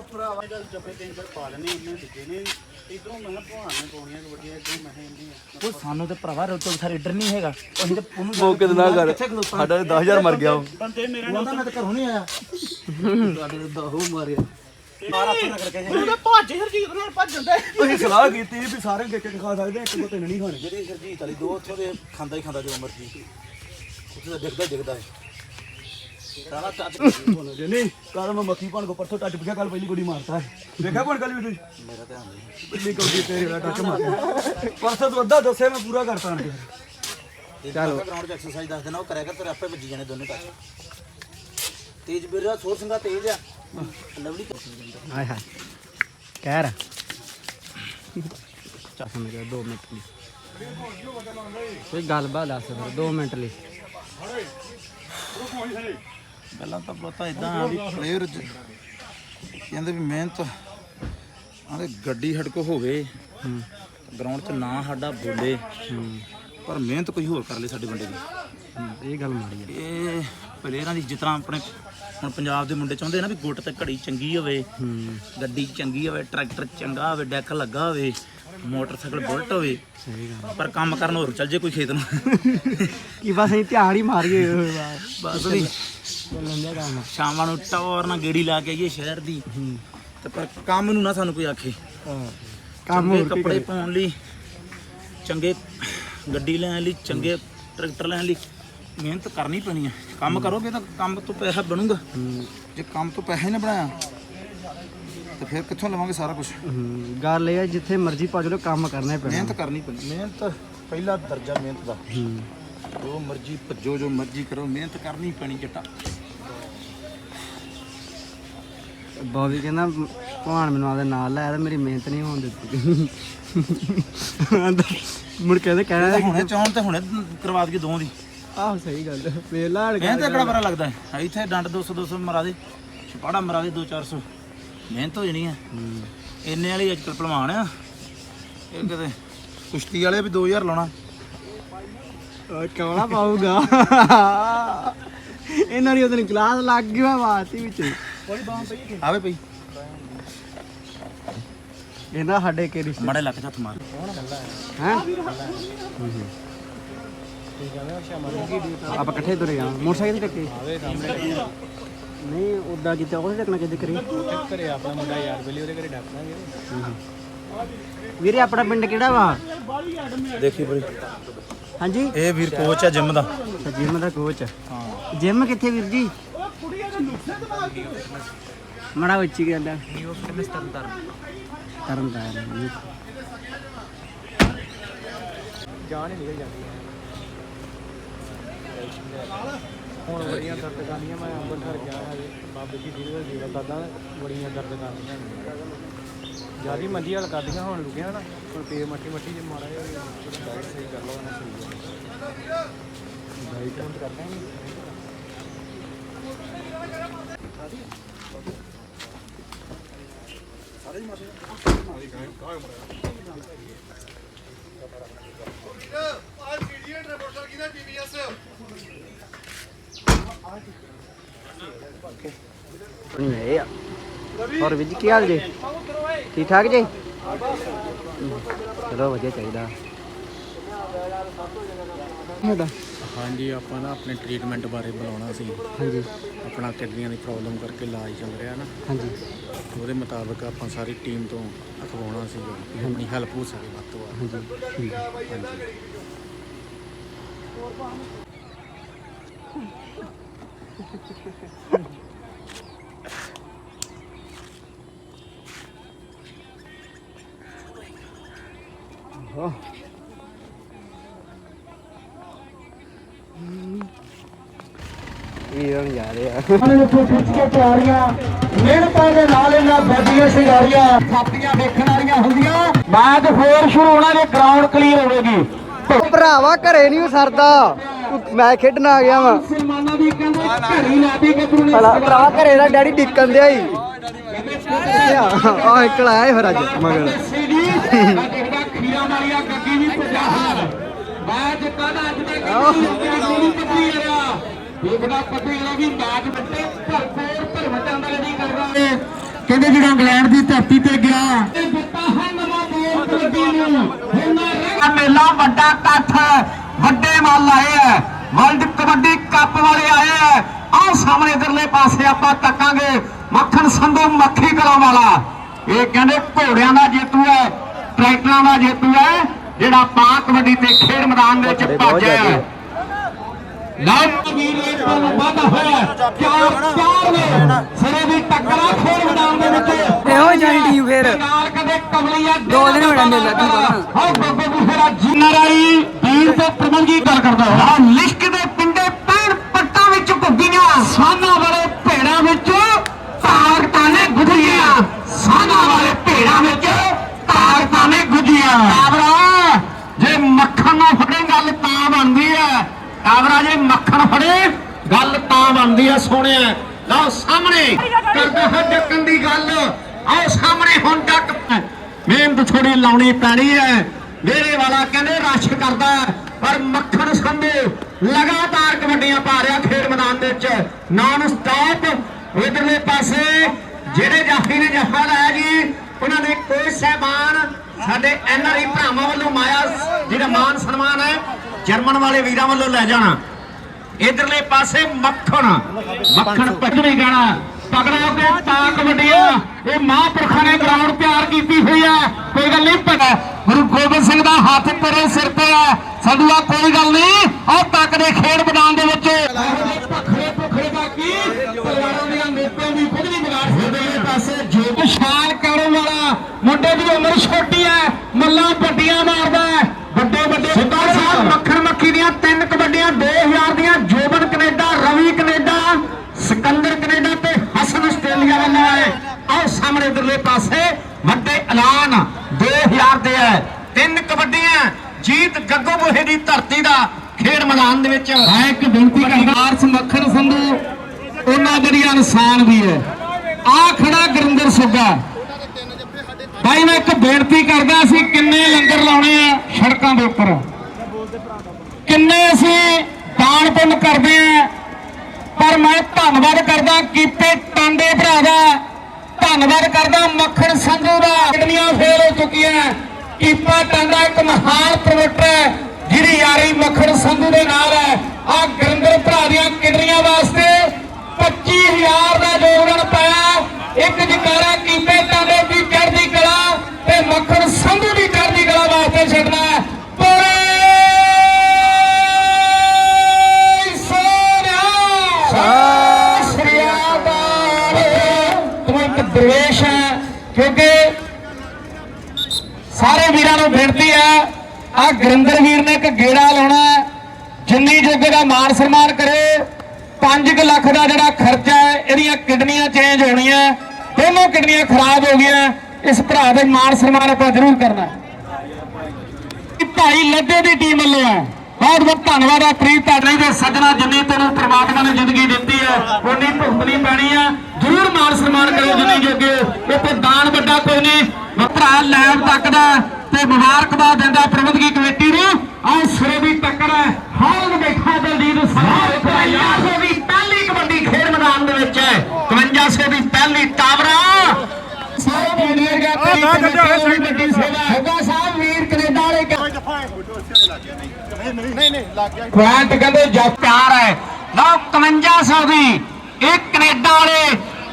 ਭਰਾਵਾ ਗੱਲ ਜੱਫੇ ਤਿੰਨ ਚਾਰ ਪਾ ਲੈਣੇ ਉਹਨੇ ਦਿੱਤੇ ਨੇ ਇਧਰੋਂ ਮੈਂ ਕਿਹਾ ਭਵਾਨ ਨੇ ਪਾਉਣੀਆਂ ਕਬੱਡੀਆਂ ਇਧਰੋਂ ਮੈਂ ਕਿਹਾ ਇੰਨੀਆਂ। ਉਹ ਸਾਨੂੰ ਤੇ ਭਰਾਵਾ ਰੋਟੋ ਸਾਰੇ ਰੀਡਰ ਨਹੀਂ ਹੈਗਾ। ਅਸੀਂ ਤੇ ਉਹਨੂੰ ਮੌਕੇ ਤੇ ਨਾ ਕਰ ਸਾਡਾ 10000 ਮਰ ਗਿਆ ਉਹ। ਬੰਦੇ ਮੇਰੇ ਉਹਦਾ ਮੈਂ ਤੇ ਘਰੋਂ ਨਹੀਂ ਆਇਆ। ਸਾਡੇ ਦਾ ਦਾਹੂ ਮਾਰਿਆ। ਮਾਰ ਆਪੇ ਨਾ ਕਰਕੇ ਉਹਨੇ ਭੱਜ ਹਰਜੀਤ ਨਾਲ ਭੱਜ ਜਾਂਦਾ ਅਸੀਂ ਸਲਾਹ ਕੀਤੀ ਵੀ ਸਾਰੇ ਦੇਖ ਕੇ ਖਾ ਸਕਦੇ ਇੱਕ ਦੋ ਤਿੰਨ ਨਹੀਂ ਖਾਣੇ। ਜਿਹੜੇ ਸਰਜੀਤ ਵਾਲੀ ਦੋ ਉੱਥੋਂ ਦੇ ਖਾਂਦਾ ਹੀ ਖਾਂਦਾ ਜੋ ਮਰਜ਼ੀ। ਉੱਥੇ ਤਾਂ ਦਿਖਦਾ ਦਿਖਦਾ ਹੈ। ਸਾਰਾ ਟੱਚ ਹੁਣ ਜੇ ਨਹੀਂ ਕੱਲ ਮੈਂ ਮੱਖੀ ਭਾਣ ਕੋ ਪਰਸੋਂ ਟੱਚ ਪਿਆ ਕੱਲ ਪਹਿਲੀ ਗੋਲੀ ਮਾਰਤਾ ਹੈ ਦੇਖਿਆ ਭਾਣ ਕੱਲ ਵੀ ਤੁਸੀਂ? ਮੇਰਾ ਧਿਆਨ ਨਹੀਂ। ਪਹਿਲੀ ਗੋਲੀ ਤੇਰੇ ਦਾ ਟੱਚ ਮਾਰਿਆ। ਪਰਸੋਂ ਤੋਂ ਅੱਧਾ ਦੱਸਿਆ ਮੈਂ ਪੂਰਾ ਕਰਤਾ ਆਣ ਕੇ ਚਲੋ। ਗਰਾਊਂਡ 'ਚ ਐਕਸਰਸਾਈਜ਼ ਦੱਸ ਦੇਣਾ ਉਹ ਕਰਿਆ ਕਰ ਤੇਰੇ ਆਪੇ ਵੱਜੀ ਜਾਣੇ ਦੋਨੇ ਟੱਚ। ਤੇਜ ਬਿਰਰਾ ਸੋਰ ਸਿੰਘਾ ਤੇਜ ਆ। ਲਵਲੀ ਹਾਏ ਹਾਏ। ਕਹਿ ਰ ਚੱਲ ਸਮਝ ਗਿਆ 2 ਮਿੰਟ ਲਈ। ਕੋਈ ਗੱਲਬਾਤ ਦੱਸ ਫਿਰ 2 ਮਿੰਟ ਲਈ। ਪਹਿਲਾਂ ਤਾਂ ਪਤਾ ਇਦਾਂ ਆ ਵੀ ਪਲੇਅਰ ਕਹਿੰਦੇ ਵੀ ਮਿਹਨਤ ਆਂਦੇ ਗੱਡੀ ਹੜਕੋ ਹੋਵੇ ਗਰਾਊਂਡ 'ਚ ਨਾ ਸਾਡਾ ਬੋਲੇ ਪਰ ਮਿਹਨਤ ਕੋਈ ਹੋਰ ਕਰ ਲੇ ਸਾਡੇ ਬੰਦੇ ਦੀ। ਇਹ ਗੱਲ ਮਾੜੀ ਹੈ ਇਹ ਪਲੇਅਰਾਂ ਦੀ ਤਰ੍ਹਾਂ ਆਪਣੇ ਹੁਣ ਪੰਜਾਬ ਦੇ ਮੁੰਡੇ ਚਾਹੁੰਦੇ ਨਾ ਵੀ ਗੁੱਟ ਤੇ ਘੜੀ ਚੰਗੀ ਹੋਵੇ ਹੂੰ। ਗੱਡੀ ਚੰਗੀ ਹੋਵੇ ਟਰੈਕਟਰ ਚੰਗਾ ਹੋਵੇ ਡੈਕ ਲੱਗਾ ਹੋਵੇ ਮੋਟਰਸਾਈਕਲ ਬੁਲਟ ਹੋਵੇ ਸਹੀ ਗੱਲ ਪਰ ਕੰਮ ਕਰਨ ਹੋਰ ਚੱਲ ਜੇ ਕੋਈ ਖੇਤ ਨੂੰ। ਕੀ ਬਸ ਅਸੀਂ ਧਿਆਨ ਹੀ ਮਾਰੀਏ ਬਸ ਵੀ ਚੱਲਣ ਦਿਆ ਕੰਮ ਸ਼ਾਮਾਂ ਨੂੰ ਟੌਰ ਨਾਲ ਗੇੜੀ ਲਾ ਕੇ ਆਈਏ ਸ਼ਹਿਰ ਦੀ। ਤੇ ਪਰ ਕੰਮ ਨੂੰ ਨਾ ਸਾਨੂੰ ਕੋਈ ਆਖੇ। ਹਾਂ। ਕੰਮ ਹੋਰ ਕੱਪੜੇ ਪਾਉਣ ਲਈ ਚੰਗੇ ਗੱਡੀ ਲੈਣ ਲਈ ਚੰਗੇ ਟਰੈਕਟਰ ਲੈਣ ਲਈ ਮਿਹਨਤ ਕਰਨੀ ਪੈਣੀ ਹੈ ਕੰਮ ਕਰੋਗੇ ਤਾਂ ਕੰਮ ਤੋਂ ਪੈਸਾ ਬਣੂਗਾ। ਜੇ ਕੰਮ ਤੋਂ ਪੈਸਾ ਹੀ ਨਾ ਬਣਾਇਆ ਤੇ ਫਿਰ ਕਿੱਥੋਂ ਲਵਾਂਗੇ ਸਾਰਾ ਕੁਝ ਗੱਲ ਇਹ ਹੈ ਜਿੱਥੇ ਮਰਜ਼ੀ ਭੱਜ ਲਓ ਕੰਮ ਕਰਨਾ ਹੀ ਪੈਣਾ। ਮਿਹਨਤ ਕਰਨੀ ਪੈਣੀ ਮਿਹਨਤ ਪਹਿਲਾ ਦਰਜਾ ਮਿਹਨਤ ਦਾ। ਹੂੰ। ਜੋ ਮਰਜ਼ੀ ਭੱਜੋ ਜੋ ਮਰਜ਼ੀ ਕਰੋ ਮਿਹਨਤ ਕਰਨੀ ਪੈਣੀ ਜੱਟਾ। ਬੋਬੀ ਕਹਿੰਦਾ ਭਗਵਾਨ ਮੈਨੂੰ ਆਪਦੇ ਨਾਲ ਲੈ ਤੇ ਮੇਰੀ ਮਿਹਨਤ ਨਹੀਂ ਹੋਣ ਦਿੱਤੀ। ਆਂਦਾ, ਮੁੜ ਕੇ ਉਹਦੇ ਕਹਿਣਾ ਹੁਣੇ ਚਾਹਣ ਤੇ ਹੁਣੇ ਕਰਵਾ ਦਈਏ ਦੋਵਾਂ ਦੀ। ਆਹ ਸਹੀ ਗੱਲ ਵੇਲਾ ਮਿਹਨਤ ਕਿਹੜਾ ਬੜਾ ਲੱਗਦਾ ਹੈ। ਇੱਥੇ ਡੰਡ 200 200 ਮਰਾ ਦੇ ਛਪਾੜਾ ਮਰਾ ਦੇ 2 400 ਮਿਹਨਤ ਹੋ ਜਣੀ ਹੈ ਇੰਨੇ ਵਾਲੀ ਅੱਜ ਕੱਲ੍ਹ ਭਲਵਾਨ ਆ। ਇਹ ਕਿਤੇ ਕੁਸ਼ਤੀ ਵਾਲੇ ਵੀ 2000 ਲਾਉਣਾ। ਕੌਣਾ ਪਾਊਗਾ। ਇਹਨਾਂ ਦੀ ਉਹਦੀ ਕਲਾਸ ਲੱਗ ਗਈ ਮੈਂ ਬਾਤੀ ਵਿੱਚ। ਆਵੇ ਪਈ। ਕਹਿੰਦਾ ਸਾਡੇ ਕੇ ਰਿਸ਼ਤੇ ਮੜੇ ਲੱਕ ਹੱਥ ਮਾਰ। ਹੈ? ਆਪਾਂ ਇਕੱਠੇ ਤੁਰੇ ਜਾਣਾ ਮੋਟਰਸਾਈਕਲ ਤੇ ਟੱਕੇ ਨਹੀਂ ਉਦਾਂ ਕਿਤੇ ਉਹ ਟੱਕਣਾ ਕਿਤੇ ਕਰੀ। ਘਰੇ ਆਪਣਾ ਮੁੰਡਾ ਯਾਰ ਬਲੀ ਉਹਦੇ ਘਰੇ ਡਾਕਣਾਗੇ ਵੀਰੇ ਆਪਣਾ ਪਿੰਡ ਕਿਹੜਾ ਵਾ? ਦੇਖੀ ਬਈ ਹਾਂਜੀ? ਇਹ ਵੀਰ ਕੋਚ ਆ ਜਿਮ ਦਾ। ਜਿਮ ਦਾ ਕੋਚ ਜਿਮ ਕਿੱਥੇ ਵੀਰ ਜੀ? ਮੜਾ ਉੱਚੀ ਕਹਿੰਦਾ ਨਿਊ ਫਿਟਨੈਸ ਤਰਨ ਤਰਨ ਤਰਨ ਜਾਨ ਹੀ ਨਿਕਲ ਜਾਂਦੀ ਹੈ। ਹੁਣ ਬੜੀਆਂ ਦਰਦ ਕਰਦੀਆਂ ਮੈਂ ਅੰਮ੍ਰਿਤਸਰ ਗਿਆ ਹਜੇ ਬਾਬੇ ਜੀ ਦੀ ਦੇ ਜੀਵਾ ਦਾਦਾ, ਬੜੀਆਂ ਦਰਦ ਕਰਨੀਆਂ ਜਿਆਦੀ ਮੰਜੀ ਹਾਲ ਕਰਦੀਆਂ ਹੁਣ ਲੁਕਿਆ ਨਾ ਹੁਣ ਪੇ ਮੱਠੀ ਮੱਠੀ ਜੇ ਮਾਰਾ ਡਾਈਟ ਸਹੀ ਕਰ ਲਓ ਨਾ ਸਹੀ ਡਾਈਟ ਹੁਣ ਕਰਦਾ ਨਹੀਂ। ਨਹੀਂ ਹੈ? ਆ ਹੋਰ ਵੀਰ ਜੀ ਕੀ ਹਾਲ ਜੀ? ਠੀਕ ਠਾਕ ਜੀ? ਚਲੋ ਵਧੀਆ ਚਾਹੀਦਾ। ਤੁਹਾਡਾ ਹਾਂਜੀ ਆਪਾਂ ਨਾ ਆਪਣੇ ਟ੍ਰੀਟਮੈਂਟ ਬਾਰੇ ਬੁਲਾਉਣਾ ਸੀ। ਹਾਂਜੀ। ਆਪਣਾ ਕਿਡਨੀਆਂ ਦੀ ਪ੍ਰੋਬਲਮ ਕਰਕੇ ਇਲਾਜ ਚੱਲ ਰਿਹਾ ਨਾ। ਹਾਂਜੀ। ਉਹਦੇ ਮੁਤਾਬਕ ਆਪਾਂ ਸਾਰੀ ਟੀਮ ਤੋਂ ਅਖਵਾਉਣਾ ਸੀ। ਆਪਣੀ ਹੈਲਪ ਹੋ ਸਕੇ ਵੱਧ ਤੋਂ ਵੱਧ। ਹਾਂਜੀ। ਠੀਕ ਹੈ। ਹਾਂਜੀ। ਓਹ। ਇਹ ਜਾ ਰਹੇ ਆ ਉਹਨਾਂ ਨੂੰ ਖਿੱਚ ਕੇ ਤਿਆਰੀਆਂ ਮਿਹਨਤਾਂ ਦੇ ਨਾਲ ਇਹਨਾਂ ਬੈਠੀਆਂ ਸ਼ਿੰਗਾਰੀਆਂ ਥਾਪੀਆਂ ਵੇਖਣ ਵਾਲੀਆਂ ਹੁੰਦੀਆਂ ਮੈਚ ਫੇਰ ਸ਼ੁਰੂ ਹੋਣਾ ਜੇ ਗਰਾਊਂਡ ਕਲੀਅਰ ਹੋਵੇਗੀ ਭਰਾਵਾ, ਘਰੇ ਨਹੀਂ ਸਰਦਾ ਮੈਂ ਖੇਡਣ ਆ ਗਿਆ ਵਾ ਕਹਿੰਦੇ ਗੱਭਰੂ ਨੇ ਭਲਾ ਭਰਾ ਘਰੇ ਦਾ ਡੈਡੀ ਡਿੱਕਣ ਦਿਆ ਹੀ ਆ ਇਕਲ ਆਇਆ ਸੀ ਫਿਰ ਅੱਜ ਮਗਰ। ਸੀਡੀ ਮੈਂ ਦੇਖਦਾ ਖੀਰਾ ਵਾਲੀਆ ਗੱਗੀ ਵੀ ਭੱਜਾ ਹਾਰ ਮੈਚ ਕਾਹਦਾ ਅੱਜ ਤੱਕ ਨਹੀਂ ਪੱਤੀ ਰਿਹਾ ਦੇਖਦਾ ਪੱਤੀ ਰਿਹਾ ਵੀ ਮੈਚ ਬੱਟੇ ਭਰਪੂਰ ਭਰਵਟਾਂ ਦਾ ਨਹੀਂ ਕਰ ਰਹਾ ਹੈ ਕਹਿੰਦੇ ਜਿਹੜਾ ਇੰਗਲੈਂਡ ਦੀ ਧਰਤੀ ਤੇ ਗਿਆ ਦਿੱਤਾ ਹੈ ਨਵਾਂ ਦੇਸ਼ ਕਬੱਡੀ ਨੂੰ। ਇਹ ਮੇਲਾ ਵੱਡਾ ਇਕੱਠ ਵੱਡੇ ਮੱਲ ਆਏ ਹੈ ਵਰਲਡ ਕਬੱਡੀ ਕੱਪ ਵਾਲੇ ਆਏ ਹੈ ਆਹ ਸਾਹਮਣੇ ਇਧਰਲੇ ਪਾਸੇ ਆਪਾਂ ਤੱਕਾਂਗੇ ਮੱਖਣ ਸੰਧੂ ਮੱਖੀ ਕਲਾਂ ਵਾਲਾ। ਇਹ ਕਹਿੰਦੇ ਘੋੜਿਆਂ ਦਾ ਜੇਤੂ ਹੈ ਟਰੈਕਟਰਾਂ ਦਾ ਜੇਤੂ ਹੈ ਜਿਹੜਾ ਪਾ ਕਬੱਡੀ ਤੇ ਖੇਡ ਮੈਦਾਨ ਦੇ ਵਿੱਚ ਭੱਜਿਆ ਹੈ ਲਓ ਵੀਰ ਇੱਕ ਤੋਂ ਵਾਧਾ ਹੋਇਆ। ਚਾਰ ਚਾਰ ਨੇ ਸਿਰੇ ਦੀ ਟੱਕਰਾ ਖੇਡ ਮੈਦਾਨ ਦੇ ਵਿੱਚ। ਇਹੋ ਜਾਈ ਟੀਮ ਫੇਰ। ਨਾਲ ਕਦੇ ਕਮਲੀਆ ਦੋ ਦਿਨ ਹੋਣੇ ਮੇਲਾ ਕੀ। ਹਾਂ ਬੱਬੇ ਨੂੰ ਫੇਰਾ ਜੀਨਾਰਾਈ ਵੀਰ ਤੇ ਪ੍ਰਬੰਧਕੀ ਗੱਲ ਕਰਦਾ ਹਾਂ ਲਿਸ਼ਕ ਦੇ ਪਿੰਡੇ ਪੈਣ ਪੱਟਾਂ ਵਿੱਚ ਭੁੱਗੀਆਂ ਸਾਨਾ ਵਾਲੇ ਭੇੜਾਂ ਵਿੱਚ ਤਾਕਤਾਂ ਨੇ ਗੁੱਝੀਆਂ ਸਾਨਾ ਵਾਲੇ ਭੇੜਾਂ ਵਿੱਚ ਤਾਕਤਾਂ ਨੇ ਗੁੱਝੀਆਂ ਕਾਬਰਾ ਜੇ ਮੱਖਣ ਨਾ ਫੜੇ ਗੱਲ ਤਾਂ ਬਣਦੀ ਹੈ ਕਾਬਰਾ ਜੇ ਮੱਖਣ ਫੜੇ ਗੱਲ ਤਾਂ ਬਣਦੀ ਹੈ ਸੋਹਣਿਆ ਲਓ ਸਾਹਮਣੇ ਕਰਦਾ ਹੈ ਡੱਕਣ ਦੀ ਗੱਲ ਆਓ ਸਾਹਮਣੇ ਹੁਣ ਡੱਕ ਥੋੜੀ ਲਾਉਣੀ ਪੈਣੀ ਹੈ। ਮੇਰੇ ਵਾਲਾ ਕਹਿੰਦੇ ਰਸ਼ ਕਰਦਾ ਪਰ ਮੱਖਣ ਸੰਧੂ ਲਗਾਤਾਰ ਕਬੱਡੀਆਂ ਪਾ ਰਿਹਾ ਖੇਡ ਮੈਦਾਨ ਦੇ ਵਿੱਚ। ਨਾਨ ਸਟਾਪ ਇਧਰਲੇ ਪਾਸੇ ਜਿਹੜੇ ਜਾਫੀ ਨੇ ਜਫਾ ਲਾਇਆ ਜੀ ਉਹਨਾਂ ਦੇ ਕੋਈ ਸਹਿਬਾਨ ਸਾਡੇ ਐਨਆਰਆਈ ਭਰਾਵਾਂ ਵੱਲੋਂ ਮਾਇਆ ਜਿਹੜਾ ਮਾਨ ਸਨਮਾਨ ਹੈ ਜਰਮਨ ਵਾਲੇ ਵੀਰਾਂ ਵੱਲੋਂ ਲੈ ਜਾਣਾ। ਇਧਰਲੇ ਪਾਸੇ ਮੱਖਣ ਮੱਖਣ ਪੱਜਣੀ ਗਾਣਾ। ਤਗੜਾ ਤਾਂ ਕਬੱਡੀਆਂ। ਇਹ ਮਹਾਂਪੁਰਖਾਂ ਨੇ ਗਰਾਊਂਡ ਤਿਆਰ ਕੀਤੀ ਹੋਈ ਹੈ ਕੋਈ ਗੱਲ ਨਹੀਂ ਪਤਾ ਗੁਰੂ ਗੋਬਿੰਦ ਸਿੰਘ ਦਾ ਹੱਥ ਤੇਰੇ ਸਿਰ ਤੇ ਹੈ ਸੰਧੂਆ ਕੋਈ ਗੱਲ ਨਹੀਂ। ਆਹ ਤੱਕ ਦੇ ਖੇਡ ਮੈਦਾਨ ਦੇ ਵਿੱਚ। ਭਖੜੇ ਭੁਖੜੇ ਦਾ ਕੀ ਤਲਵਾਰਾਂ ਦੀਆਂ ਨੇਤਾਂ ਦੀ ਕੁਝ ਨਹੀਂ ਵਿਗਾੜ ਸਕਦੇ ਇਹ ਪਾਸੇ ਜੋ ਵਿਸ਼ਾਲ ਕਰੋ ਵਾਲਾ। ਮੁੰਡੇ ਦੀ ਉਮਰ ਛੋਟੀ ਹੈ ਮੱਲਾਂ ਵੱਡੀਆਂ ਮਾਰਦਾ। ਵੱਡੇ ਵੱਡੇ ਸਰਦਾਰ ਸਾਹਿਬ ਮੱਖਣ ਮੱਖੀ ਦੀਆਂ ਤਿੰਨ ਕਬੱਡੀਆਂ 2000 ਦੀਆਂ Joban Canada Ravi Canada Sikandar Canada ਤੇ ਹਸਨ ਆਸਟ੍ਰੇਲੀਆ ਵੱਲੋਂ ਹੈ ਆਓ ਸਾਹਮਣੇ ਇਧਰਲੇ ਪਾਸੇ ਵੱਡੇ ਐਲਾਨ 2000 ਦੇ ਹੈ ਤਿੰਨ ਕਬੱਡੀਆਂ ਜੀਤ ਗੱਗੋ ਬੋਹੇ ਦੀ ਧਰਤੀ ਦਾ ਖੇਡ ਮੈਦਾਨ ਦੇ ਵਿੱਚ ਮੈਂ ਇੱਕ ਬੇਨਤੀ ਕਰਦਾ ਆਰਸ ਮੱਖਣ ਸੰਧੂ ਉਹਨਾਂ ਜਿਹੜੀ ਇਨਸਾਨ ਵੀ ਹੈ ਆ ਖੜਾ ਗੁਰਿੰਦਰ ਸੁੱਗਾ। ਭਾਈ ਮੈਂ ਇੱਕ ਬੇਨਤੀ ਕਰਦਾ ਅਸੀਂ ਕਿੰਨੇ ਲੰਗਰ ਲਾਉਣੇ ਆ ਸੜਕਾਂ ਦੇ ਉੱਪਰ? ਕਿੰਨੇ ਅਸੀਂ ਦਾਨ ਪੁੰਨ ਕਰਦੇ ਆ? ਪਰ ਮੈਂ ਧੰਨਵਾਦ ਕਰਦਾ ਕੀਪੇ ਟਾਂਡੇ ਭਰਾ ਦਾ। ਧੰਨਵਾਦ ਕਰਦਾ ਮੱਖਣ ਸੰਧੂ ਦਾ। ਕਿੰਨੀਆਂ ਫੇਲ ਹੋ ਚੁੱਕੀਆਂ। ਕੀਪਾ ਟਾਂਡਾ ਇੱਕ ਮਹਾਨ ਪ੍ਰਮੋਟਰ ਹੈ ਜਿਹਦੀ ਯਾਰੀ ਮੱਖਣ ਸੰਧੂ ਦੇ ਨਾਲ ਹੈ। ਆ ਗੁਰਿੰਦਰ ਭਰਾ ਦੀਆਂ ਕਿਡਨੀਆਂ ਵਾਸਤੇ 25000 ਦਾ ਯੋਗਦਾਨ ਪਾਇਆ। ਇੱਕ ਜਕਾਰਾ ਕੀਪੇ ਟਾਂਡੇ ਦੀ ਚੜ੍ਹਦੀ ਕਲਾ ਤੇ ਮੱਖਣ ਸੰਧੂ ਦੀ ਚੜ੍ਹਦੀ ਕਲਾ ਵਾਸਤੇ ਛੱਡਣਾ ਸਾਰੇ ਨੂੰ ਬੇਨਤੀ ਹੈ ਆ ਗੁਰਿੰਦਰ ਵੀਰ ਨੇ ਇੱਕ ਗੇੜਾ ਲਾਉਣਾ ਜਿੰਨੀ ਜੋਗੇ ਦਾ ਮਾਨ ਸਨਮਾਨ ਕਰੇ 5 ਲੱਖ ਦਾ ਜਿਹੜਾ ਖਰਚਾ ਹੈ, ਇਹਦੀਆਂ ਕਿਡਨੀਆਂ ਚੇਂਜ ਹੋਣੀਆਂ, ਦੋਨੋਂ ਕਿਡਨੀਆਂ ਖਰਾਬ ਹੋ ਗਈਆਂ, ਇਸ ਭਰਾ ਦੇ ਮਾਨ ਸਨਮਾਨ ਆਪਾਂ ਜ਼ਰੂਰ ਕਰਨਾ ਭਾਈ ਲੱਡੇ ਦੀ ਟੀਮ ਵੱਲੋਂ ਹੈ। ਬਹੁਤ ਬਹੁਤ ਧੰਨਵਾਦ ਆ, ਪ੍ਰੀਤ ਤੁਹਾਡੇ ਦੇ ਸੱਜਣਾ ਜਿੰਨੀ ਤੈਨੂੰ ਪ੍ਰਮਾਤਮਾ ਨੇ ਜ਼ਿੰਦਗੀ ਦਿੱਤੀ ਹੈ ਉਨੀ ਭੁਗਤਣੀ ਪੈਣੀ ਆ। ਜ਼ਰੂਰ ਮਾਨ ਸਨਮਾਨ ਕਰੋ ਜਿੰਨੀ ਜੋਗੇ ਇੱਥੇ ਦਾਨ ਵੱਡਾ ਕੋਈ ਨਹੀਂ ਭਰਾ ਲੈਬ ਤੱਕ ਦਾ ਤੇ ਮੁਬਾਰਕਬਾਦ ਦਿੰਦਾ ਪ੍ਰਬੰਧਕੀ ਕਮੇਟੀ ਨੂੰ। ਆਹ ਸਿਰੇ ਦੀ ਟੱਕਰ ਹੈ। ਹਾਲ ਬੈਠਾ ਦਲਜੀਤ ਸਾਹਿਬ 5500 ਦੀ ਪਹਿਲੀ ਕਬੱਡੀ ਖੇਡ ਮੈਦਾਨ ਦੇ ਵਿੱਚ ਹੈ। 5500 ਦੀ ਪਹਿਲੀ ਟਾਵਰਾ। ਸਾਰੇ ਜੂਨੀਅਰ ਗਿਆ ਸੇਵਾ। ਹੋਗਾ ਸਾਹਿਬ ਵੀਰ ਕੈਨੇਡਾ ਵਾਲੇ ਪੁਆਇੰਟ ਕਹਿੰਦੇ ਜੱਟ ਪਿਆਰ ਹੈ। ਲਓ 5500 ਦੀ। ਇਹ ਕੈਨੇਡਾ ਵਾਲੇ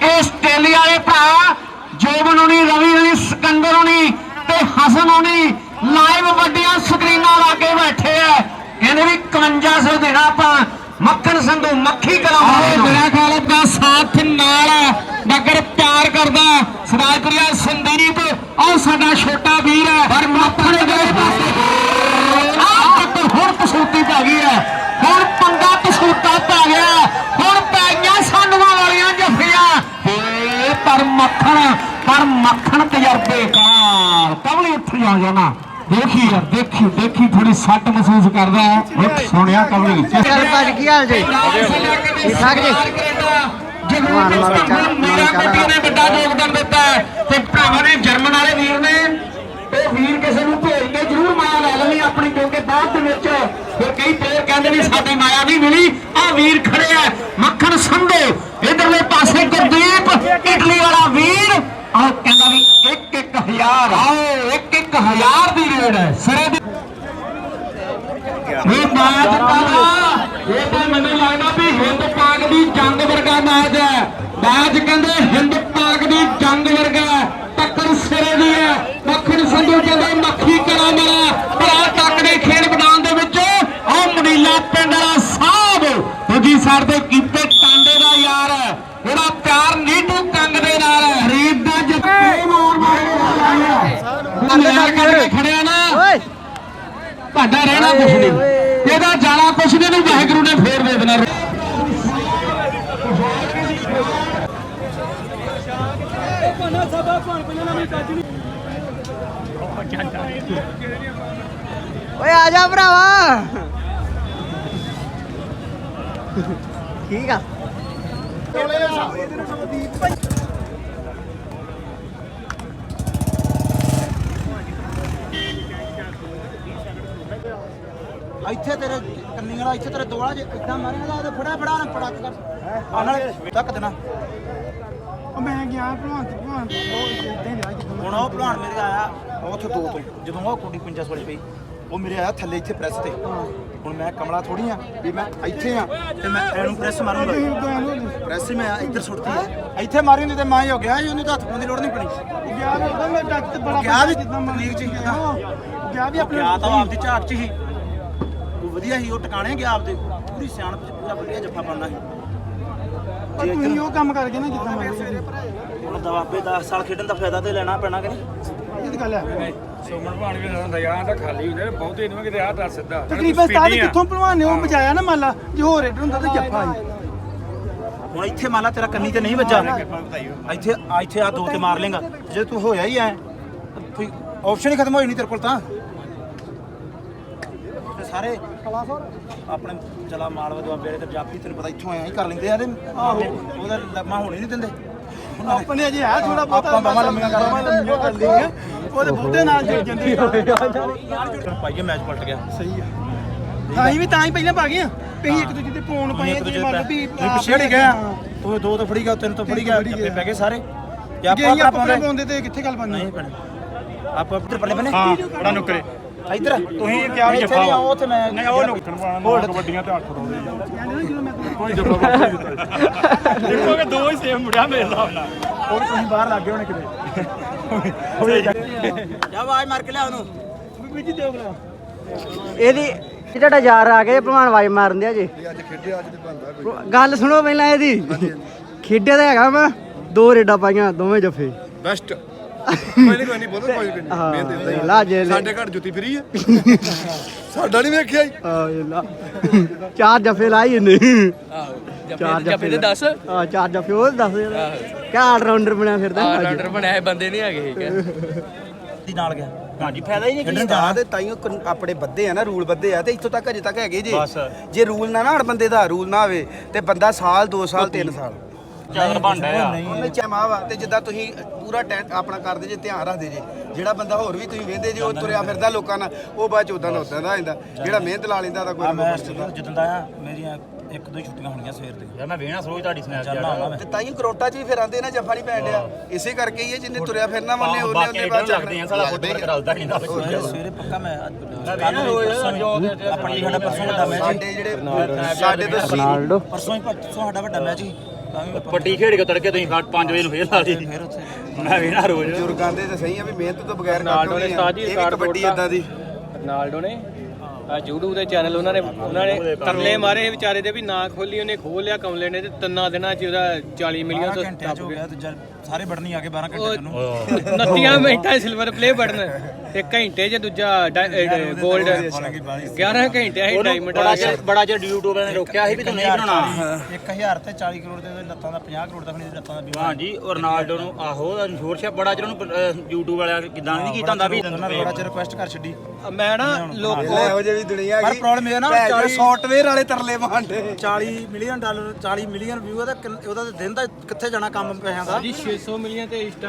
ਇਹ ਆਸਟ੍ਰੇਲੀਆ ਵਾਲੇ ਭਰਾ। ਜੋਬਨ ਹੋਣੀ ਰਵੀ ਹੋਣੀ ਸਿਕੰਦਰ ਹੋਣੀ। ਤੇ ਹਸਨ ਹੋਣੀ ਲਾਈਵ ਵੱਡੀਆਂ ਸਕਰੀਨਾਂ ਲਾ ਕੇ ਬੈਠੇ ਆ। ਕਹਿੰਦੇ ਵੀ 5500 ਦੇਣਾ ਆਪਾਂ। ਮੱਖਣ ਸੰਧੂ ਮੱਖੀ ਕਰਾਉਂਦੇ। ਮੇਰਾ ਖਾਲਬ ਦਾ ਸਾਥ ਨਾਲ ਹੈ, ਨਗਰ ਪਿਆਰ ਕਰਦਾ ਸਰਾਜਪੁਰੀਆ ਸੰਦੀਪ ਉਹ ਸਾਡਾ ਛੋਟਾ ਵੀਰ ਹੈ ਪਰ ਮੱਖਣ ਦੇ ਪਾਸੇ ਆਹ ਤੱਕ ਹੁਣ ਕਸੂਤੀ ਪੈ ਗਈ ਹੈ ਹੁਣ ਪੰਗਾ ਕਸੂਤਾ ਪੈ ਗਿਆ ਹੁਣ ਪੈ ਗਈਆਂ ਸਾਨੂਆਂ ਵਾਲੀਆਂ ਜੱਫੀਆਂ ਏ ਪਰ ਮੱਖਣ ਪਰ ਮੱਖਣ ਤਜਰਬੇਕਾਰ ਕਵਲੀ ਉੱਠ ਜਾ ਜਾਣਾ ਦੇਖੀ ਯਾਰ ਦੇਖੀ ਥੋੜੀ ਸੱਟ ਮਹਿਸੂਸ ਕਰਦਾ ਹੈ। ਉੱਠ ਸੋਹਣਿਆ ਕਵਲੀ ਕਿਹੜੇ ਭਾਜੀ ਕੀ ਹਾਲ ਜੀ? ਠੀਕ ਠਾਕ ਜੀ? ਕੱਟੀ ਨੇ ਵੱਡਾ ਯੋਗਦਾਨ ਦਿੱਤਾ ਹੈ ਤੇ ਭਰਾਵਾਂ ਨੇ ਜਰਮਨ ਵਾਲੇ ਵੀਰ ਨੇ ਉਹ ਵੀਰ ਕਿਸੇ ਨੂੰ ਭੇਜ ਕੇ ਜ਼ਰੂਰ ਮਾਇਆ ਲੈ ਲੈਣੀ ਆਪਣੀ ਕਿਉਂਕਿ ਬਾਅਦ ਦੇ ਵਿੱਚ ਫਿਰ ਕਈ ਪਲੇਅਰ ਕਹਿੰਦੇ ਨੇ ਸਾਡੀ ਮਾਇਆ ਨਹੀਂ ਮਿਲੀ। ਆ ਵੀਰ ਖੜੇ ਆ ਮੱਖਣ ਸੰਧੂ ਇਧਰਲੇ ਪਾਸੇ ਗੁਰਦੀਪ ਇਟਲੀ ਵਾਲਾ ਵੀਰ। 1000 ਆਓ ਇੱਕ ਇੱਕ ਹਜ਼ਾਰ ਦੀ ਰੇਡ ਹੈ। ਸਿਰੇ ਦੀ ਇਹ ਮੈਚ ਕਾਹਦਾ ਇਹ ਤਾਂ ਮੈਨੂੰ ਲੱਗਦਾ ਵੀ ਹਿੰਦ ਪਾਕ ਦੀ ਜੰਗ ਵਰਗਾ ਮੈਚ ਹੈ। ਮੈਚ ਕਹਿੰਦੇ ਹਿੰਦ ਪਾਕ ਦੀ ਜੰਗ ਵਰਗਾ ਟੱਕਰ ਸਿਰੇ ਦੀ ਹੈ। ਮੱਖਣ ਸੰਧੂ ਕਹਿੰਦੇ ਮੱਖੀ ਕਰਾ ਮੇਰਾ। ਬੜਾ ਟੱਕਰੇ ਖੇਡ ਮੈਦਾਨ ਦੇ ਵਿੱਚ ਉਹ ਮਨੀਲਾ ਪਿੰਡ ਵਾਲਾ ਸਾਹਿਬ ਦੂਜੀ ਸਾਈਡ ਤੇ ਕੀਤੇ ਟਾਂਡੇ ਦਾ ਯਾਰ ਹੈ ਇਹਦਾ ਪਿਆਰ ਨੀਟੂ ਕੰਗ ਦੇ ਨਾਲ ਹੈ ਰੀਤ ਦਾ ਜੱਫੇ ਮਾਰ ਮਾਰ ਕੇ ਖੜਿਆ ਨਾ ਓਏ ਤੁਹਾਡਾ ਰਹਿਣਾ ਕੁਛ ਨਹੀਂ। ਇਹਦਾ ਜਾਣਾ ਕੁਛ ਨਹੀਂ ਨੂੰ ਵਾਹਿਗੁਰੂ ਨੇ ਫੇਰ ਦੇ ਦੇਣਾ। ਓਏ ਆ ਜਾ ਭਰਾਵਾ। ਠੀਕ ਆ। ਇੱਥੇ ਤੇਰੇ ਕੰਨੀ ਵਾਲਾ ਇੱਥੇ ਤੇਰੇ ਦੋਲਾ ਜੇ ਇਦਾਂ ਮਾਰੇਗਾ ਤਾਂ ਫੜਾ ਫੜਾ ਨਾ ਫੜਾ ਕਰ। ਆ ਨਾਲੇ ਤੱਕ ਦੇਣਾ। ਮੈਂ ਗਿਆ ਭਲਵਾਨ ਤੇ ਭਲਵਾਨ ਉਹ ਇਦਾਂ ਹੀ ਜਿੱਦਾਂ ਹੁਣ ਉਹ ਭਲਵਾਨ ਮੇਰੇ ਆਇਆ ਉਹ ਉੱਥੇ ਦੋ ਤੋਂ ਜਦੋਂ ਉਹ ਕੁੜੀ 50 ਵਾਲੀ ਪਈ ਉਹ ਮੇਰੇ ਆਇਆ ਥੱਲੇ ਇੱਥੇ ਪ੍ਰੈਸ ਤੇ। ਹੁਣ ਮੈਂ ਕਮਲਾ ਥੋੜੀ ਆ ਵੀ ਮੈਂ ਇੱਥੇ ਆ ਤੇ ਮੈਂ ਇਹਨੂੰ ਪ੍ਰੈਸ ਮਾਰੂੰਗਾ। ਪ੍ਰੈਸ ਹੀ ਮੈਂ ਇੱਧਰ ਸੁੱਟਦੀ ਆ ਇੱਥੇ ਮਾਰੀ ਹੁੰਦੀ ਤੇ ਮੈਂ ਹੀ ਹੋ ਗਿਆ ਸੀ, ਉਹਨੂੰ ਤਾਂ ਹੱਥ ਪਾਉਣ ਦੀ ਲੋੜ ਨਹੀਂ ਪਣੀ। ਗਿਆ ਵੀ ਉਹਦਾ ਮੈਂ ਡੱਕ ਤੇ ਬੜਾ ਗਿਆ ਵੀ ਜਿੱਦਾਂ ਚ ਹੀ ਗਿਆ। ਗਿਆ ਵੀ ਉਹ ਆਪਣੇ ਗਿਆ ਤਾਂ ਉਹ ਆਪਦੀ ਝਾਕ ਚ ਹੀ। ਉਹ ਵਧੀਆ ਸੀ ਉਹ ਟਿਕਾਣੇ ਗਿਆ ਆਪਦੇ। ਪੂਰੀ ਸਿਆਣਪ ਚ ਪੂਰਾ ਵਧੀਆ ਜੱਫਾ ਪਾਉਣਾ ਸੀ। ਪਰ ਤੁਸੀਂ ਉਹ ਕੰਮ ਕਰਕੇ ਨਾ ਜਿੱਦਾਂ ਮੰਨ ਹੁਣ ਦਵਾਬੇ 10 ਸਾਲ ਖੇਡਣ ਦਾ ਫਾਇਦਾ ਤੇ ਲੈਣਾ ਪੈਣਾ ਕਿ ਨਹੀਂ? ਇਹ ਤਾਂ ਗੱਲ ਹੈ। ਸੋਮਣ ਭਾਣ ਵੀ ਹੁੰਦਾ ਯਾਰ ਤਾਂ ਖਾਲੀ ਹੁੰਦੇ ਨੇ ਬਹੁਤੇ ਨਹੀਂ ਕਿਤੇ ਆਹ ਦੱਸ ਸਿੱਧਾ ਤਕਰੀਬਨ ਸਾਰੇ ਕਿੱਥੋਂ ਭਲਵਾਨ ਨੇ? ਉਹ ਬਚਾਇਆ ਨਾ ਮੰਨ ਲਾ ਜੇ ਹੋਰ ਰੇਡਰ ਹੁੰਦਾ ਤਾਂ ਜੱਫਾ ਹੀ। ਹੁਣ ਇੱਥੇ ਮੰਨ ਲਾ ਤੇਰਾ ਕੰਨੀ ਤੇ ਨਹੀਂ ਵੱਜਾ। ਇੱਥੇ ਆ ਇੱਥੇ ਆ ਦੋ ਤੇ ਮਾਰ ਲੇਗਾ। ਜੇ ਤੂੰ ਹੋਇਆ ਹੀ ਐ ਕੋਈ ਆਪਸ਼ਨ ਹੀ ਖਤਮ ਹੋਈ ਨਹੀਂ ਤੇਰੇ ਕੋਲ ਤਾਂ। ਤੇ ਸਾਰੇ ਆਪਣੇ ਚਲਾ ਮਾਲ ਵਦਵਾ ਬੇਰੇ ਤੇ ਜਾਪੀ ਤੈਨੂੰ ਪਤਾ ਇੱਥੋਂ ਆਇਆ ਹੀ ਕਰ ਲੈਂਦੇ ਆ ਤੇ ਉਹਦਾ ਲੰਮਾ ਹੋਣੀ ਨਹੀਂ ਦਿੰਦੇ। ਆਪਣੇ ਅਜੇ ਹੈ ਥੋੜਾ ਬਹੁਤਾ ਆਪਾਂ ਬਾਹਾਂ ਲੰਮੀਆਂ ਕਰ ਬਾਹਾਂ ਲੰਮੀਆਂ ਕਰ ਲਈਆਂ ਉਹਦੇ ਬੁੱਢੇ ਨਾਲ ਜੁੜ ਜਾਂਦੇ ਪਾਈਏ ਮੈਚ ਪਲਟ ਗਿਆ। ਸਹੀ ਆ। ਤਾਂ ਹੀ ਵੀ ਤਾਂ ਹੀ ਪਹਿਲਾਂ ਪਾ ਗਏ ਆ ਅਸੀਂ ਇੱਕ ਦੂਜੇ ਤੇ ਫੋਨ ਪਾਏ ਇੱਕ ਜੇ ਦੂਜੇ ਮੰਨ ਲਓ ਵੀ ਪਿਛੜ ਹੀ ਗਿਆ ਤੂੰ ਦੋ ਤੋਂ ਫੜੀ ਗਿਆ ਤਿੰਨ ਤੋਂ ਫੜੀ ਗਿਆ। ਆਪੇ ਪੈ ਗਏ ਸਾਰੇ। ਜੇ ਆਪਾਂ ਅਸੀਂ ਆਪਣਾ ਆਪਾਂ ਪਾਉਂਦੇ ਤੇ ਕਿੱਥੇ ਗੱਲ ਬਣਨੀ? ਨਹੀਂ ਪੈਣੇ ਆਪਾਂ ਇੱਧਰ ਪੱਲੇ ਬਨੇ। ਹਾਂ ਬੜਾ ਨੁਕਰੇ। ਇੱਧਰ। ਤੁਸੀਂ ਕਿਹਾ ਜੱਫਾ ਤੇ ਮੈਂ ਨਹੀਂ ਉਹ ਪਾਣਾ ਕਬੱਡੀਆਂ ਤੇ 8 ਰੋਦੇ ਕੋਈ ਜੱਫਾ ਬਾਪੂ ਹੀ ਦਿੱਤਾ। ਦੇਖੋ ਕਿ ਦੋ ਹੀ ਸੇਮ ਮੁੜਿਆ ਮੇਰੇ ਹਿਸਾਬ ਨਾਲ। ਉਹ ਤੁਸੀਂ ਬਾਹਰ ਲੱਗ ਗਏ ਹੋਣੇ ਕਿਤੇ? ਜਾ ਆਵਾਜ਼ ਮਾਰ ਕੇ ਲਿਆ ਉਹਨੂੰ। ਵੀ ਜੀ ਦੇਖ ਲਾ ਇਹਦੀ ਇਹ ਤੁਹਾਡਾ ਯਾਰ ਆ ਗਿਆ ਭਲਵਾਨ ਵਾਜ ਮਾਰਨ ਦਿਆ ਜੀ। ਅੱਜ ਖੇਡਿਆ ਅੱਜ ਤੇ ਬੰਦਾ ਗੱਲ ਸੁਣੋ ਪਹਿਲਾਂ ਇਹਦੀ। ਖੇਡਿਆ ਤਾਂ ਹੈਗਾ ਮੈਂ ਦੋ ਰੇਡਾਂ ਪਾਈਆਂ ਦੋਵੇਂ ਜੱਫੇ। ਬੈਸਟ ਕੋਈ ਨਹੀਂ ਕੋਈ ਨਹੀਂ ਬਹੁਤ ਕੋਈ ਨਹੀਂ ਹਾਂ ਮਿਹਨਤ ਇਦਾਂ ਹੀ ਲਾ ਜੇ ਸਾਡੇ ਘਰ ਜੁੱਤੀ ਫਰੀ ਹੈ ਸਾਡਾ ਨਹੀਂ ਵੇਖਿਆ ਹੀ ਆ ਇਹ ਲਾ। ਚਾਰ ਜੱਫੇ ਲਾਈ ਇਹਨੇ। ਚਾਰ ਜੱਫੇ ਦੇ 10 ਹਾਂ ਚਾਰ ਜੱਫੇ ਉਹ ਦੱਸ ਯਾਰ। ਕਿਆ ਆਲ ਰਾਉਂਡਰ ਬਣਿਆ ਫਿਰਦਾ ਆਲ ਬਣਿਆ ਬੰਦੇ ਨਹੀਂ ਹੈਗੇ ਦੀ ਨਾਲ ਗਿਆ। ਹਾਂਜੀ ਫਾਇਦਾ ਹੀ ਨਹੀਂ ਖੇਡਣ ਤਾਂ ਤੇ ਤਾਈਓ ਆਪਣੇ ਬੱਦੇ ਆ ਨਾ ਰੂਲ ਬੱਦੇ ਆ ਤੇ ਇੱਥੋਂ ਤੱਕ ਅਜੇ ਤੱਕ ਹੈਗੇ ਜੀ। ਬਸ। ਜੇ ਰੂਲ ਨਾ ਨਾ ਹੜ ਬੰਦੇ ਦਾ ਰੂਲ ਨਾ ਹੋਵੇ ਤੇ ਬੰਦਾ ਸਾਲ 2 ਸਾਲ 3 ਸਾਲ। ਚੱਲ ਬਣਦਾ ਆ। ਉਹਨੇ ਚਮਾ ਵਾ ਤੇ ਜਿੱਦਾਂ ਤੁਸੀਂ ਪੂਰਾ ਟੈਂਟ ਆਪਣਾ ਕਰਦੇ ਜੇ ਧਿਆਨ ਰੱਖਦੇ ਜੇ ਜਿਹੜਾ ਬੰਦਾ ਹੋਰ ਵੀ ਤੁਸੀਂ ਵੇਂਦੇ ਜੇ ਉਹ ਤੁਰਿਆ ਫਿਰਦਾ ਲੋਕਾਂ ਨਾਲ ਉਹ ਬਾਅਦ ਚ ਉਦਾਂ ਦਾ ਉਦਾਂ ਦਾ ਜਾਂਦਾ ਜਿਹੜਾ ਮਿਹਨਤ ਲਾ ਲੈਂਦਾ ਤਾਂ ਕੋਈ ਮੈਂ। ਜਦੋਂ ਦਾ ਆ ਮੇਰੀਆਂ ਇੱਕ ਦੋ ਹੀ ਛੁੱਟੀਆਂ ਹੋਣੀਆਂ ਸਵੇਰ ਦੇ ਯਾਰ ਮੈਂ ਵੇਣਾ ਰੋਜ਼ ਤੁਹਾਡੀ ਸਨੈਪ ਚੱਲਦਾ ਮੈਂ। ਤੇ ਤਾਈਓ ਕਰੋਟਾ ਚ ਵੀ ਫਿਰ ਆਂਦੇ ਨਾ ਜੱਫਾ ਨਹੀਂ ਪੈਣ ਡਿਆ। ਇਸੇ ਕਰਕੇ ਹੀ ਹੈ ਜਿੰਨੇ ਤੁਰਿਆ ਫਿਰਨਾ ਮੰਨੇ ਉਹਨੇ ਉਹਨੇ ਬਾਅਦ ਚ ਲੱਗਦੇ ਆ ਸਾਲਾ ਫੁੱਟ ਰਲਦਾ ਨਹੀਂ ਨਾ। ਸਵੇਰੇ ਪੱਕਾ ਮੈਂ ਕੱਲ ਰੋਜ਼ ਆਪਣੀ ਸਾਡਾ ਪਰਸੋਂ ਵੱਡਾ ਮੈਚ ਸਾਡੇ ਜਿਹੜੇ ਸਾਡੇ ਤੋਂ ਸੀ ਰੋਨਾਲਡੋ ਪਰਸੋਂ ਹੀ ਪਰਸੋਂ ਸਾਡਾ ਵੱਡਾ ਮੈਚ ਹੀ। ਪੱਟੀ ਖੇਡ ਕੇ ਤੜਕੇ ਤੁਸੀਂ 5 ਵਜੇ ਨੂੰ ਫੇਰ ਲਾ ਲਈ। ਫਿਰ ਉੱਥੇ ਮੈਂ ਵੇਣਾ ਰੋਜ਼। ਬਜ਼ੁਰਗਾਂ ਦੇ ਤਾਂ ਸਹੀ ਆ ਵੀ ਮਿਹਨਤ ਤੋਂ ਬਗੈਰ ਰੋਨਾਲਡੋ ਕੱਖ ਨੇ ਨਹੀਂ ਉਸਤਾਦ ਜੀ ਇਹ ਵੀ ਰਿਕਾਰਡ ਕਬੱਡੀ। ਇਦਾਂ ਦੀ। ਰੋਨਾਲਡੋ ਨੇ। ਆ YouTube ਦੇ ਚੈਨਲ ਉਹਨਾਂ ਨੇ ਉਹਨਾਂ ਨੇ ਤਰਲੇ ਮਾਰੇ ਵਿਚਾਰੇ ਦੇ ਵੀ ਨਾ ਖੋਲੀ ਉਹਨੇ ਖੋਲ ਲਿਆ ਕਮਲੇ ਨੇ ਤੇ ਤਿੰਨਾਂ ਦਿਨਾਂ 'ਚ ਉਹਦਾ 40 ਮਿਲੀਅਨ ਤੋਂ ਹੋ ਗਿਆ ਸਾਰੇ ਬੜਨੀ ਆ ਕੇ 12 ਘੰਟੇ ਚ ਨੂੰ 29 ਮਿੰਟਾਂ ਸਿਲਵਰ ਪਲੇ ਬਟਨ ਤੇ ਘੰਟੇ 'ਚ ਦੂਜਾ 골ਡ 11 ਘੰਟੇ ਹੈ ਡਾਇਮੰਡ ਬੜਾ ਚਿਰ ਬੜਾ ਚਿਰ YouTube ਨੇ ਰੋਕਿਆ ਸੀ ਵੀ ਤੂੰ ਨਹੀਂ ਬਣਾਉਣਾ। 1000 ਤੇ 40 ਕਰੋੜ ਦੇ ਲੱਤਾਂ ਦਾ 50 ਕਰੋੜ ਦਾ ਖਣੀ ਲੱਤਾਂ ਦਾ ਬੀਮਾ। ਹਾਂਜੀ ਉਹ ਰੋਨਾਲਡੋ ਨੂੰ ਆਹੋ ਸ਼ੋਰ ਛਾ ਬੜਾ ਚਿਰ ਉਹਨੂੰ ਅਹ, YouTube ਵਾਲਿਆਂ ਕਿਦਾਂ ਨਹੀਂ ਕੀਤਾ ਹੁੰਦਾ ਵੀ ਬੜਾ ਚਿਰ ਰਿਕੁਐਸਟ ਕਰ ਛੱਡੀ। ਮੈਂ ਨਾ ਲੋਕ ਇਹੋ ਜਿਹੀ ਵੀ ਦੁਨੀਆ ਪਰ ਪ੍ਰੋਬਲਮ ਇਹ ਆ ਨਾ 40 ਸੌਫਟਵੇਅਰ ਵਾਲੇ ਤਰਲੇ ਮਾਂਡੇ 40 ਮਿਲੀਅਨ ਡਾਲਰ 40 ਮਿਲੀਅਨ ਵਿਊ ਆ ਤਾਂ ਕਿੰਨ- ਉਹਦਾ ਤਾਂ ਦਿਨ ਦਾ ਕਿੱਥੇ ਜਾਣਾ ਕੰਮ ਪੈਸਿਆਂ ਦਾ? ਜੀ 600 ਮਿਲੀਅਨ ਤੇ ਇੰਸਟਾ